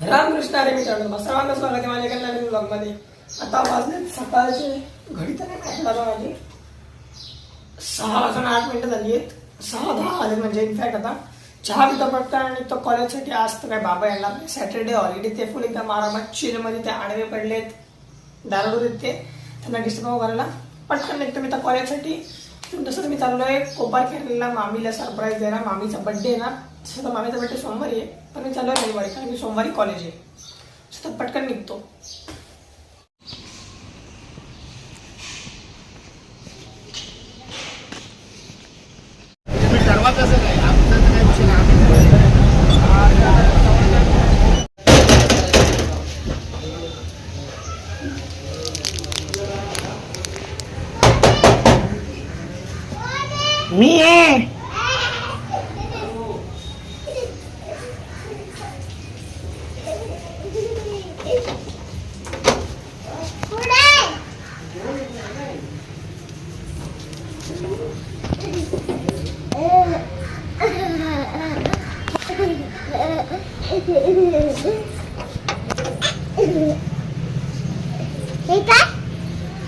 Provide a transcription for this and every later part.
रामकृष्ण अरे मित्रांनो सर्वांना स्वागत आहे माझ्या कल्याण नवीन ब्लॉगमध्ये आता वाजले सकाळचे घडी तर नाही झालं माझी? सहा वाजून आठ मिनिटं झाली आहेत. सहा दहा आले म्हणजे इनफॅक्ट आता चहा पिता पडता आणि तो कॉलेजसाठी आज तर काय बाबा येणार नाही. सॅटर्डे हॉलिडे ते फुल एकदम आरामात चिलमध्ये ते आडवे पडलेत. दारू देत ते. त्यांना डिस्टर्ब करायला. पटकन एकदम मी त्या कॉलेजसाठी. तसं मी चाललो आहे कोपार खेळलेला मामीला सरप्राईज द्यायला मामीचा बड्डे आहे ना. तसं तर मामीचा बड्डे सोमवारी आहे. पण मी चाललोय रविवारी कारण मी सोमवारी कॉलेज आहे. तर पटकन निघतो. ठरवा कसं काय? मी आहे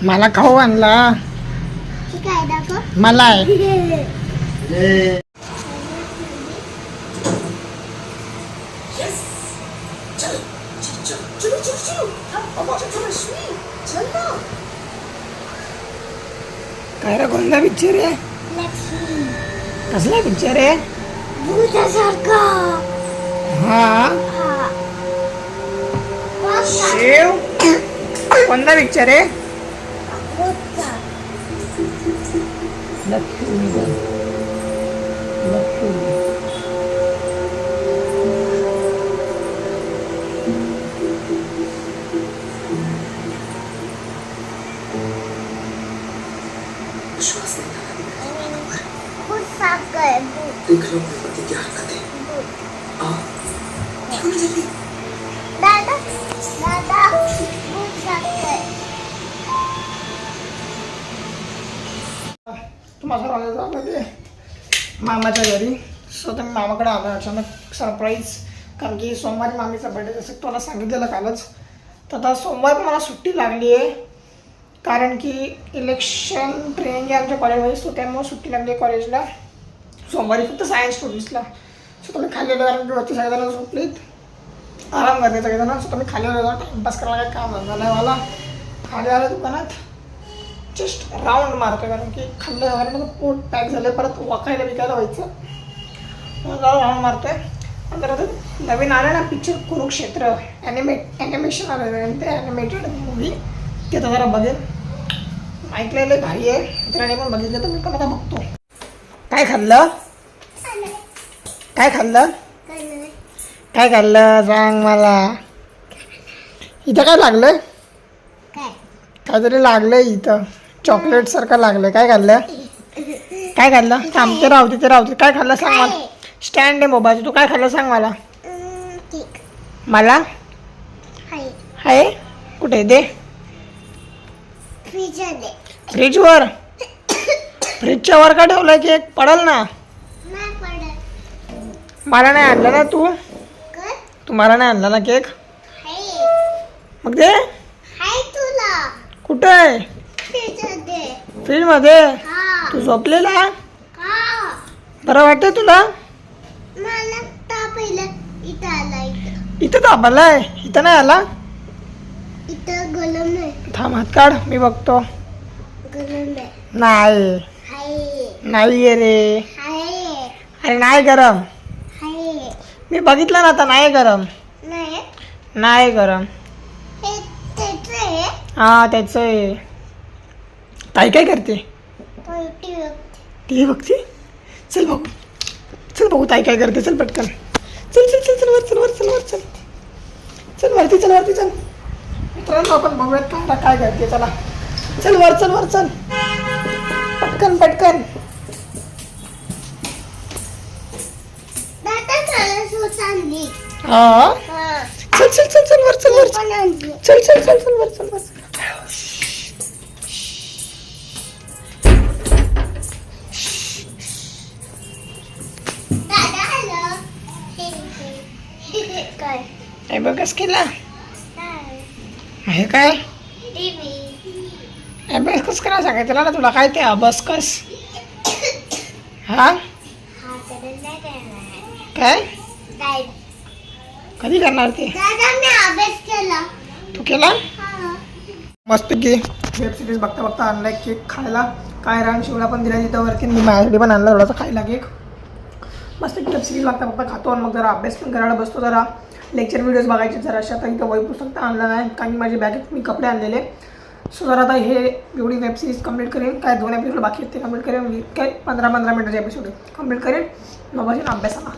मला खाऊ आणला. काय दाखव? मला आहे काय रे कोणता पिक्चर आहे? कसला पिक्चर आहे? भूतासारखा। हा? हा. शिव? कोणता पिक्चर आहे? लक्ष्मी लक्ष्मी भूत सारखं भूत देख लो अपने तुम्हाला सर्वांना जामध्ये मामाच्या घरी. सो तर मी मामाकडे आलो. अचानक सरप्राईज कारण की सोमवारी मामीचा बर्थडे जसं तुला सांगितलेलं कालच. तर आता सोमवारी मला सुट्टी लागली आहे. कारण की इलेक्शन ट्रेनिंग आहे आमच्या कॉलेजमध्ये सो त्यामुळे सुट्टी लागली आहे कॉलेजला सोमवारी फक्त सायन्स स्टुडंट्सला सो तुम्ही खाली आलो कारण की वरती सगळ्यांना झोपलेत. आराम करते सगळेजण सो तुम्ही खाली आलो. टाइमपास करायला काय काम झालं नाही मला खाली आलं दुकानात. जस्ट राऊंड मारतो कारण की खाल्लं वगैरे मग पोट पॅक झालं परत वाकायला विकायला व्हायचं. राऊंड मारतोय. नंतर आता नवीन आलं ना पिक्चर कुरुक्षेत्र ॲनिमेट ॲनिमेशन आलं ते ॲनिमेटेड मूवी ते तर जरा बघेल. ऐकलेलं भारी आहे. मित्राने पण बघितलं तर मी पण आता बघतो. काय खाल्लं? काय खाल्लं? काय खाल्लं? सांग मला. इथं काय लागलं काय? काहीतरी लागलंय इथं. चॉकलेट सारखं लागलंय. काय खाल्लं? काय खाल्लं? थांबते राहते ते राहते काय खाल्लं सांग मला. स्टँड आहे मोबाईल तू काय खाल्लं सांग मला. मला? हाय. आहे कुठे दे दे फ्रीजवर फ्रीजच्या वर का ठेवलाय केक पडल ना. मला नाही आणलं ना तू. तू मला नाही आणला ना केक? मग दे. कुठे आहे? फ्रीजमध्ये हा. तू झोपलेला? बरं वाटतं तुला? ताप इथं आला इथं. इथं नाही आला? इथं गलम नाही थांब हात काढ मी बघतो. नाही नाही. हाय. नाही आहे रे. हाय. अरे नाही गरम. हाय. मी बघितलं ना आता नाही गरम. नाही. गरम. हे हा त्याचं आहे. ताई काय करते? टी व्ही बघते. चल बघू. चल बघू ताई काय करते? चल पटकन. चल चल चल चल वर चल वर चल वर चल. चल वरती चल वरती चल. मित्रांनो आपण बघूयात काय आता काय करते चला. चल वर चल वर चल. पटकन पटकन. हा? हा. चल चल चल चल वर चल वर चल. चल चल चल वर चल वर काय? बघ कस केला? हे काय? टीव्ही अभ्यास कस करा सांगायचं? ना तुला काय ते? अभ्यास कस? हा? काय? कधी करणार ते? तू केला? हा. मस्तपैकी वेब सिरीज बघता बघता आणलाय केक खायला. काय रांग शिवला पण दिला तिथं वरती. मी माझ्यासाठी पण आणला थोडासा खायला केक मस्त की सिरीज लागतात. फक्त खातो आणि मग जरा अभ्यास पण करायला बसतो जरा. लेक्चर व्हिडिओज बघायचे जरा. अशा तर इथं वही पुस्तक तर आणलं नाही कारण की बॅगेत मी कपडे आणलेले. सो जरा आता हे एवढी वेब सिरीज कंप्लीट करेन. काय दोन एपिसोड बाकी आहेत ते कंप्लीट करेन. काय पंधरा पंधरा मिनटाचे एपिसोड कंप्लीट करेन. मग बसेन अभ्यासाला